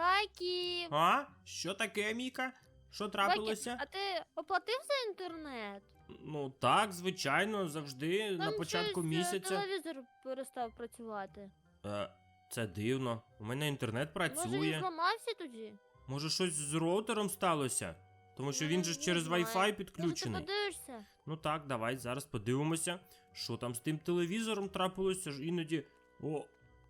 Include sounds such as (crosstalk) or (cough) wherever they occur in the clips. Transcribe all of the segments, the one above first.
Бакі. А? Що таке, Міка? Що трапилося? Бакі, а ти оплатив за інтернет? Ну так, звичайно, завжди на Там початку щось, е, місяця. телевізор перестав працювати. Е, це дивно. У мене інтернет Може він працює. зламався тоді? Може, щось з роутером сталося? Тому що Ну, він же ж через. Wi-Fi Може ти підключений. подивишся? Ну так, давай зараз подивимося, що там з тим телевізором трапилося ж іноді. О.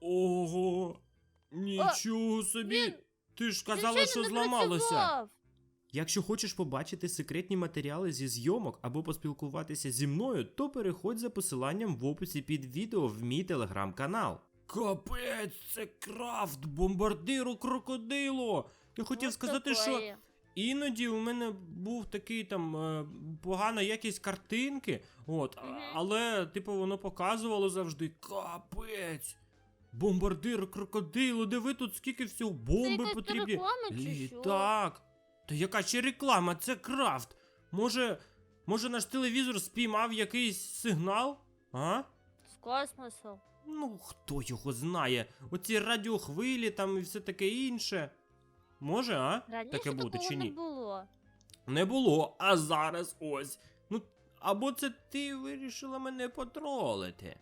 Ого. Нічого собі. він- Ти ж казала, Звичайно, що не зламалося. працював. Якщо хочеш побачити секретні матеріали зі зйомок або поспілкуватися зі мною, то переходь за посиланням в описі під відео в мій телеграм-канал. Капець, це крафт, бомбардиру крокодило. Я хотів Ось сказати, що такої. іноді у мене був такий там е, погана якість картинки, от, а- Мгм. але типу воно показувало завжди капець. Бомбардир крокодило, диви тут скільки всього бомби якась потрібні. реклама чи що? Так. Та яка ще реклама? Це крафт. Може, може наш телевізор спіймав якийсь сигнал? А? З космосу. Ну, хто його знає? Оці радіохвилі там і все таке інше. Може, а? Раніше таке буде такого чи не ні? було. Не було, а зараз ось. Ну, або це ти вирішила мене потролити.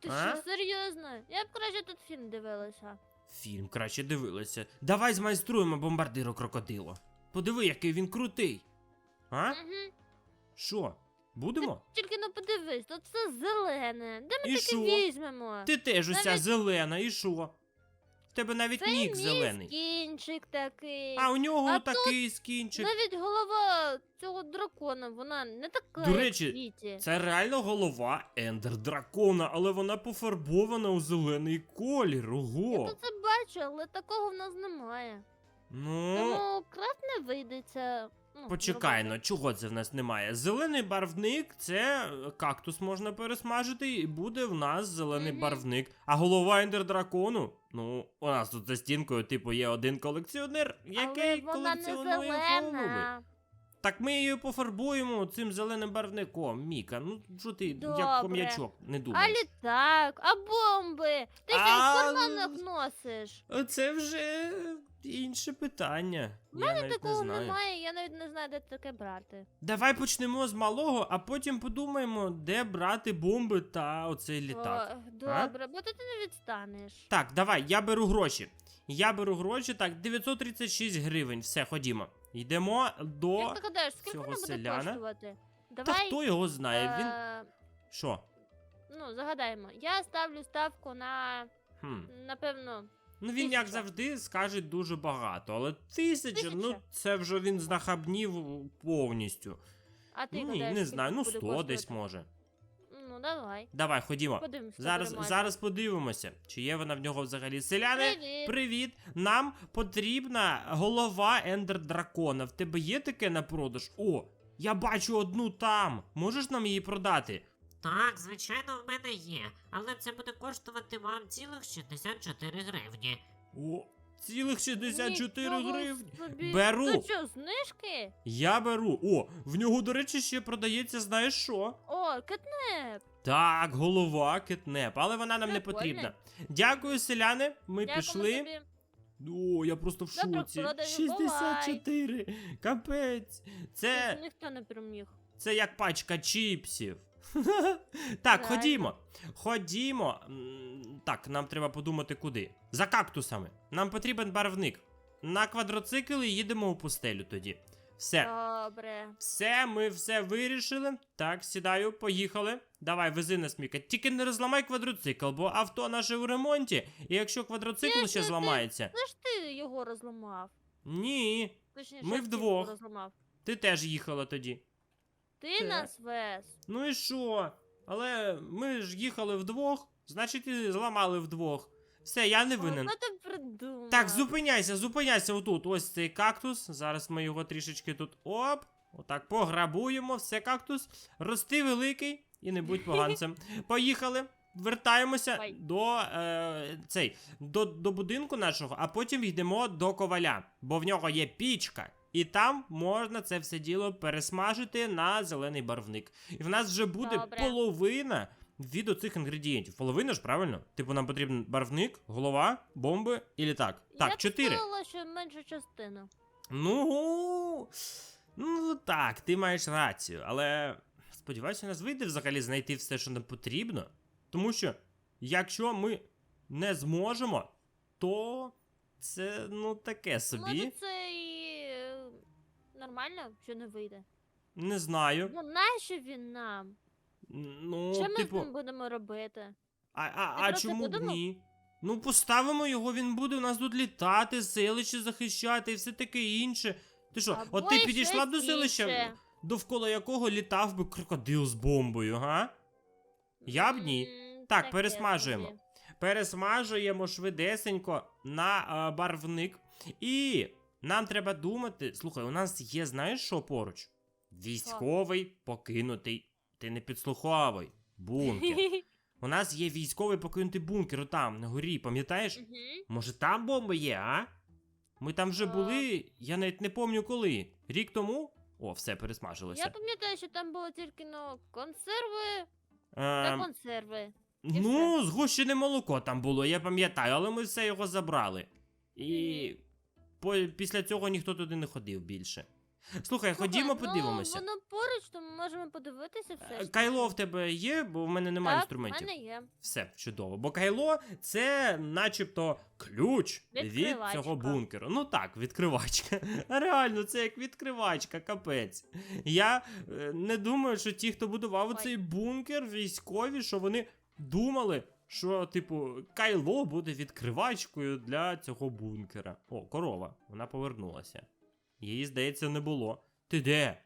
Ти А? що, серйозно? Я б краще тут фільм дивилася. Фільм краще дивилася. Давай змайструємо бомбардиру крокодило. Подиви, який він крутий. А? Угу. Що? Будемо? Тільки не подивись, тут все зелене. Де ми І таке що? візьмемо? Ти теж уся Навіть- зелена, і що? В тебе навіть Це нік мій зелений. скінчик такий. А у нього А такий скінчик. Навіть голова цього дракона, вона не така, До як речі, в світі. Це реально голова Ендер Дракона, але вона пофарбована у зелений колір. Я Ого. тут це бачу, але такого в нас немає. Ну, Тому крафт не вийдеться. Ну, почекай, ну чого це в нас немає? Зелений барвник це кактус можна пересмажити, і буде в нас зелений Мгм. барвник. А голова Ендер Дракону? Ну, у нас тут за стінкою, типу, є один колекціонер, який Але вона не колекціонує голови. зелена. Так ми її пофарбуємо цим зеленим барвником. Міка, ну що ти як Добре. ком'ячок не А літак, а бомби. Ти ще А, в карманах носиш. Це вже інше питання. У мене навіть такого не знаю. немає, я навіть не знаю, де таке брати. Давай почнемо з малого, а потім подумаємо, де брати бомби та оцей літак. О, добре, бо то ти не відстанеш. Так, давай, я беру гроші. Я беру гроші, так, 936 гривень. Все, ходімо. Йдемо до. Як ти гадаєш, скільки цього вона буде селяна. коштувати? Та хто його знає? Він. е, Що? Ну, загадаємо. Я ставлю ставку на, Хм. напевно, Ну він як завжди скаже дуже багато, але тисяча, ну це вже він знахабнів повністю. а ти Ні, гадаєш, не знаю, ну буде 100 десь коштувати? може. Ну, давай. Давай, ходімо. Подивимось, Зараз, зараз подивимося, чи є вона в нього взагалі. Селяни, Привіт. привіт! Нам потрібна голова Ендер Дракона. В тебе є таке на продаж? О, я бачу одну там. Можеш нам її продати? Так, звичайно, в мене є, але це буде коштувати вам цілих 64 гривні. О, цілих 64 Нічого гривні. собі. Беру. Тут що, знижки? Я беру. О, в нього, до речі, ще продається, знаєш що? О, кетнеп. Так, голова кетнеп, але вона нам не Прикольно. потрібна. Дякую, селяни. Ми Дякую пішли. тобі. О, я просто в Добре, шоці. продаю, 64. Капець. Це, Ніхто не переміг. це як пачка чіпсів. (laughs) так, ходімо. Ходімо. Так, нам треба подумати куди. За кактусами. Нам потрібен барвник. На квадроцикл і їдемо у пустелю тоді. Все. Добре. Все, ми все вирішили. Так, сідаю, поїхали. Давай, вези нас, Міка. Тільки не розламай квадроцикл, бо авто наше у ремонті. І якщо квадроцикл Ні, ще ти- ти- зламається. Це ж ти його розламав. Ні, Точніше, Ми ти вдвох. розламав. ти теж їхала тоді. Ти Так. нас вез. Ну і що? Але ми ж їхали вдвох, значить і зламали вдвох. Все, я не винен. Що ти придумав? Так, зупиняйся, зупиняйся отут. Ось цей кактус. Зараз ми його трішечки тут оп. Отак пограбуємо. Все кактус. Рости великий і не будь поганцем. (laughs) Поїхали. Вертаємося Давай. до, е, цей, до, до будинку нашого, а потім йдемо до коваля, бо в нього є пічка. І там можна це все діло пересмажити на зелений барвник. І в нас вже буде Добре. половина від оцих інгредієнтів. Половина ж, правильно? Типу, нам потрібен барвник, голова, бомби і літак. Так, Я чотири. сказала, що менша частина. Ну. Ну так, ти маєш рацію, але сподіваюся, у нас вийде взагалі знайти все, що нам потрібно. Тому що, якщо ми не зможемо, то це ну таке собі. Може це нормально, що не вийде. Не знаю. Ну нащо він нам? Ну, що ми типу, з ним будемо робити? а, а, а чому б ні? Ну, поставимо його, він буде у нас тут літати, селище захищати і все таке інше. Ти що, Або от ти підійшла б до селища, інше. довкола якого літав би крокодил з бомбою, га? Я б ні. М, Так, таке пересмажуємо. Пересмажуємо швидесенько на е, барвник. І нам треба думати. Слухай, у нас є, знаєш що поруч? Військовий покинутий. Ти не підслуховуй. Бункер. (laughs) У нас є військовий покинутий бункер отам, на горі, пам'ятаєш? Мгм. Може там бомби є, а? Ми там вже Так. були, я навіть не пам'ятаю коли. Рік тому? О, все пересмажилося. Я пам'ятаю, що там було тільки ну, консерви та Ем, консерви. Ну, згущене молоко там було, я пам'ятаю, але ми все його забрали. І по, після цього ніхто туди не ходив більше. Слухай, ходімо Слухай, подивимося. Ну, воно поруч, то ми можемо подивитися все. Е, ж Кайло в тебе є, бо в мене немає так, інструментів. в мене є. Все, чудово. Бо кайло це начебто ключ від Відкривачка. цього бункеру. Ну так, відкривачка. (laughs) Реально, це як відкривачка, капець. Я е, не думаю, що ті, хто будував Ой. цей бункер, військові, що вони думали, що, типу, кайло буде відкривачкою для цього бункера. О, корова, вона повернулася. Її, здається, не було. Ти де?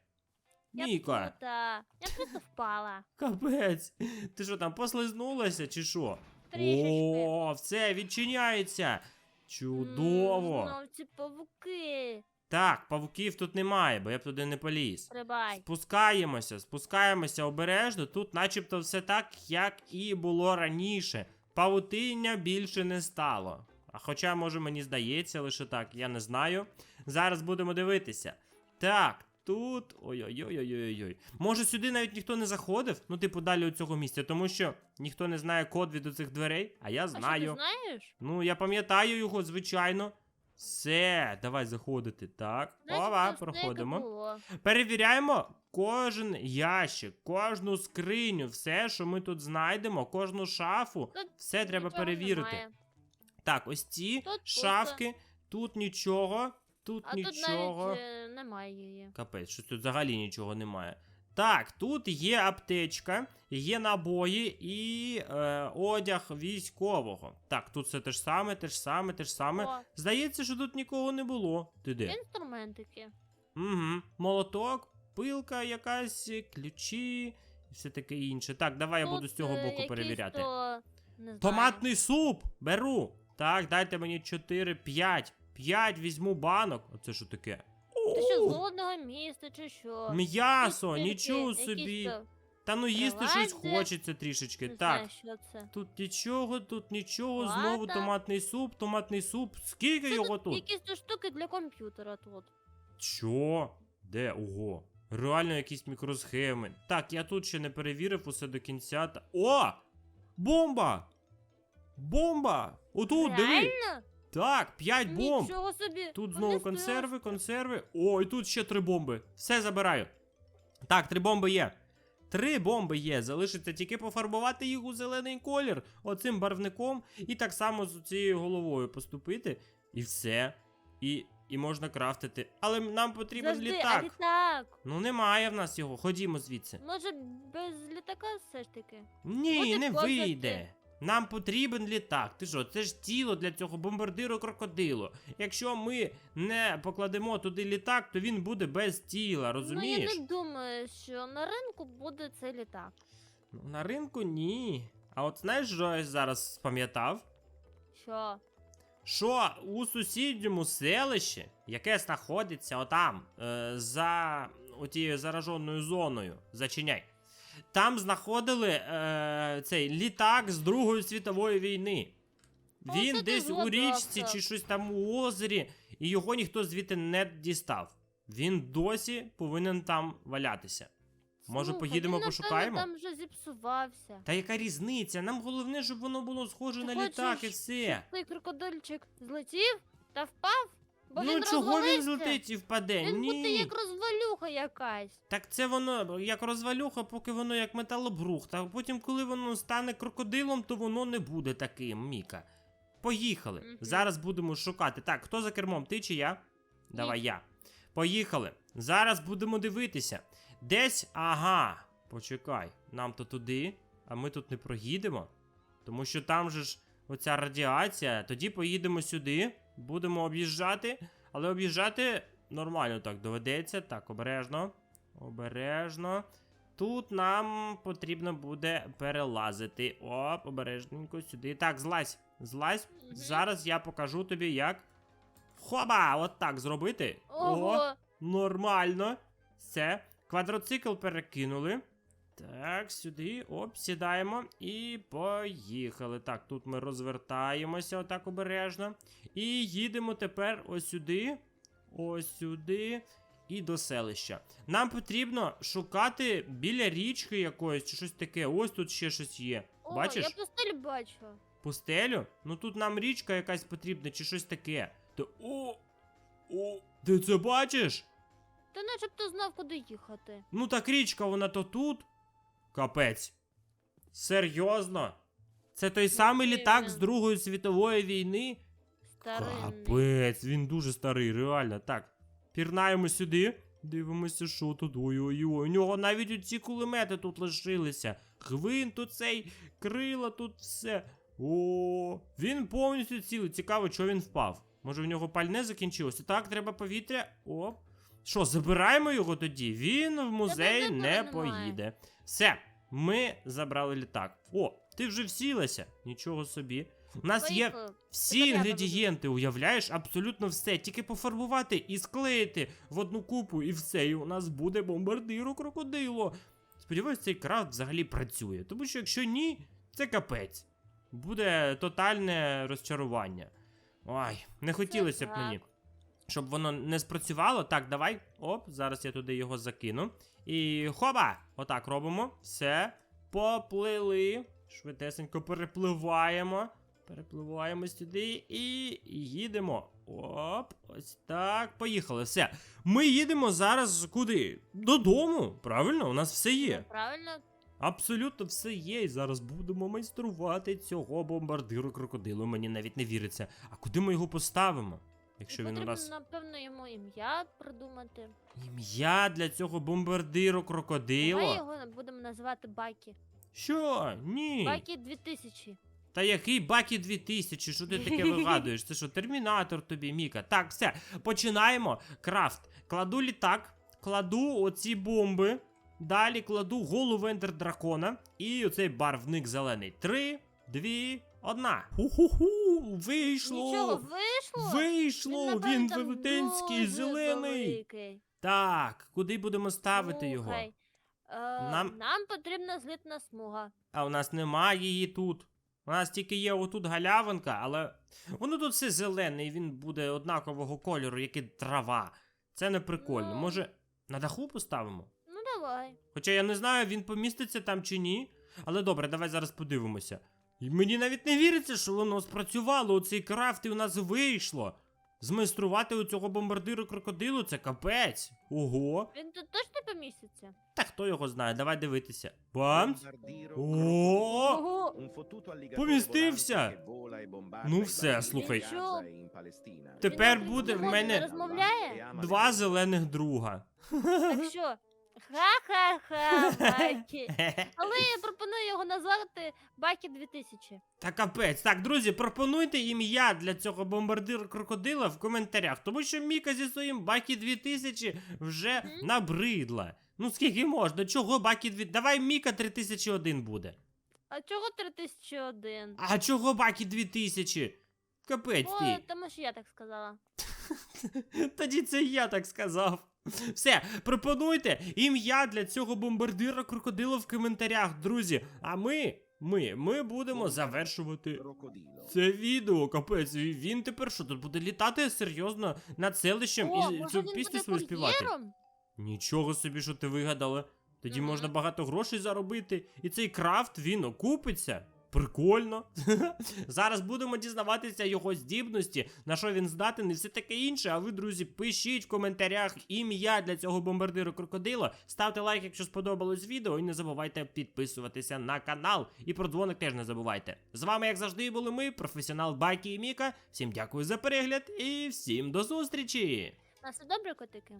Я Ніка, тут, а, я просто впала. капець. Ти що там послизнулася чи що? Трішечки. О, все відчиняється. Чудово. М, Знов ці павуки. Так, павуків тут немає, бо я б туди не поліз. Стрибай. Спускаємося, спускаємося обережно. Тут, начебто, все так, як і було раніше. Павутиння більше не стало. А хоча, може, мені здається, лише так, я не знаю. Зараз будемо дивитися. Так, тут. Ой-ой-ой-ой-ой. Може, сюди навіть ніхто не заходив? Ну, типу, далі у цього місця, тому що ніхто не знає код від оцих дверей, а я А знаю. що ти знаєш? Ну, я пам'ятаю його, звичайно. Все, давай заходити. Так, Значить, ова, це все, як і проходимо. було. Перевіряємо кожен ящик, кожну скриню, все, що ми тут знайдемо, кожну шафу. Тут Все треба нічого перевірити. немає. Так, ось ці Тут пусто. шафки, тут нічого, тут А нічого. тут навіть е, немає її. Капець, що тут взагалі нічого немає. Так, тут є аптечка, є набої і е, одяг військового. Так, тут все те ж саме, те ж саме, те ж саме. О, Здається, що тут нікого не було. Ти де? інструментики. Угу. Молоток, пилка якась, ключі і все таке інше. Так, давай я Тут, буду з цього е, боку якийсь перевіряти. то, не знаю. Томатний суп! Беру! Так, дайте мені 4, 5. 5 візьму банок. Оце що таке? Ти що, з голодного міста чи що? М'ясо, нічого якісь, собі. Та ну їсти щось хочеться трішечки. Не Так. знаю, що це. Тут нічого, тут нічого, Ладно. знову томатний суп, томатний суп. Скільки Це його тут тут? якісь то штуки для комп'ютера тут. Що? Де? Ого. Реально якісь мікросхеми. Так, я тут ще не перевірив усе до кінця. Та... О! Бомба! Бомба! Отут, диви! Реально? Так, 5 бомб! Нічого собі. Тут Вони знову стоять. консерви, консерви. О, і тут ще три бомби. Все забираю. Так, три бомби є. Три бомби є. Залишиться тільки пофарбувати їх у зелений колір оцим барвником. І так само з цією головою поступити. І все. І, і можна крафтити. Але нам потрібен Завжди, а літак. літак. Ну немає в нас його. Ходімо звідси. Може, без літака все ж таки? Ні, Буде не вийде. Нам потрібен літак. Ти що, це ж тіло для цього бомбардиру крокодилу. Якщо ми не покладемо туди літак, то він буде без тіла, розумієш? Ну, я не думаю, що на ринку буде цей літак. Ну, На ринку ні. А от знаєш, що я зараз спам'ятав? Що? Що у сусідньому селищі, яке знаходиться отам, е, за отією зараженою зоною, зачиняй. Там знаходили е, цей літак з Другої світової війни. Він це ти десь у річці чи щось там у озері, і його ніхто звідти не дістав. Він досі повинен там валятися. Може, Слухай, поїдемо він, напевно, пошукаємо? там вже зіпсувався. Та яка різниця? Нам головне, щоб воно було схоже Ти на хочеш, літак і все. Цей крокодильчик злетів та впав? Бо ну він чого він розвалився. злетить і впаде? Він Ні. буде як розвалюха якась. Так це воно як розвалюха, поки воно як металобрух. А потім, коли воно стане крокодилом, то воно не буде таким, Міка. Поїхали. Мгм. Зараз будемо шукати. Так, хто за кермом? Ти чи я? Давай я. Поїхали. Зараз будемо дивитися. Десь. Ага. Почекай. Нам то туди, а ми тут не проїдемо. Тому що там же ж оця радіація. Тоді поїдемо сюди, будемо об'їжджати, але об'їжджати нормально так доведеться. Так, обережно. Обережно. Тут нам потрібно буде перелазити. Оп, обережненько сюди. Так, злазь. Злазь. Зараз я покажу тобі, як. Хоба! От так зробити. Ого. Нормально. Все. Квадроцикл перекинули. Так, сюди, оп, сідаємо і поїхали. Так, тут ми розвертаємося отак обережно. І їдемо тепер ось сюди, ось сюди і до селища. Нам потрібно шукати біля річки якоїсь чи щось таке. Ось тут ще щось є. О, Бачиш? я пустель бачу. Пустелю? Ну тут нам річка якась потрібна чи щось таке. То о! О! Ти це бачиш? Ти начебто знав, куди їхати. Ну так річка, вона то тут. Капець. Серйозно? Це той самий літак з Другої світової війни? Старинний. Капець, він дуже старий, реально. Так. Пірнаємо сюди. Дивимося, що тут. Ой-ой-ой. У нього навіть оці кулемети тут лишилися. Гвинт тут цей, крила тут все. О, він повністю цілий. Цікаво, що він впав. Може в нього пальне закінчилося. Так, треба повітря. Оп. Що, забираємо його тоді? Він в музей не поїде. Все, ми забрали літак. О, ти вже всілася. Нічого собі. У нас є всі інгредієнти, уявляєш, абсолютно все. Тільки пофарбувати і склеїти в одну купу, і все. І у нас буде бомбардиру крокодило. Сподіваюсь, цей крафт взагалі працює. Тому що якщо ні, це капець. Буде тотальне розчарування. Ой, не хотілося б мені. Щоб воно не спрацювало. Так, давай. Оп, зараз я туди його закину. І хоба! Отак робимо. Все. Поплили. Швидесенько перепливаємо. Перепливаємо сюди і їдемо. Оп, ось так. Поїхали. Все. Ми їдемо зараз куди? Додому. Правильно, у нас все є. Правильно? Абсолютно все є. І зараз будемо майструвати цього бомбардиру крокодилу. Мені навіть не віриться. А куди ми його поставимо? Якщо він у нас. напевно, йому ім'я придумати. Ім'я для цього бомбардиру Давай крокодилу? його будемо називати Бакі. Що? Ні. Бакі 2000. Та який Бакі 2000, що ти таке вигадуєш? Це що, термінатор тобі, Міка? Так, все, починаємо. Крафт. Кладу літак, кладу оці бомби. Далі кладу голову ендер дракона і оцей барвник зелений. Три, дві, одна. Ху-ху-ху! Вийшло! Нічого, вийшло? Вийшло! Він там велетенський, зелений. великий. Так, куди будемо ставити його? Е, Нам- нам... потрібна злітна смуга. А у нас немає її тут. У нас тільки є отут галявинка, але воно тут все зелене, і він буде однакового кольору, як і трава. Це не прикольно. Ну. Може, на даху поставимо? Ну давай. Хоча я не знаю, він поміститься там чи ні. Але добре, давай зараз подивимося. І мені навіть не віриться, що воно спрацювало, оцей крафт і у нас вийшло. Змайструвати у цього бомбардиру крокодилу це капець. Ого. Він тут точно поміститься? Та хто його знає, давай дивитися. Бамс. О! Ого! Помістився. e Ну все, слухай. e Palestina. Тепер буде в мене розмовляє? Два зелених друга. Так що? Ха-ха-ха, Бакі. (laughs) Але я пропоную його назвати Бакі 2000. Та капець. Так, друзі, пропонуйте ім'я для цього бомбардира крокодила в коментарях, тому що Міка зі своїм Бакі 2000 вже набридла. Ну скільки можна? Чого Бакі 2000? Давай Міка 3001 буде. А чого 3001? А чого Бакі 2000? Капець О, тому що я так сказала. (laughs) Тоді це я так сказав. Все, пропонуйте ім'я для цього бомбардира крокодила в коментарях, друзі. А ми, ми, ми будемо завершувати. Це відео, капець, він тепер що тут буде літати серйозно над селищем О, і цю пісню свою співати. Нічого собі, що ти вигадала. Тоді Мгм. можна багато грошей заробити. І цей крафт він окупиться. Прикольно. (laughs) Зараз будемо дізнаватися його здібності, на що він здатен і все таке інше. А ви, друзі, пишіть в коментарях ім'я для цього бомбардиру крокодила. Ставте лайк, якщо сподобалось відео, і не забувайте підписуватися на канал. І про дзвоник теж не забувайте. З вами, як завжди, були ми, професіонал Бакі і Міка. Всім дякую за перегляд і всім до зустрічі! На все добре, котики?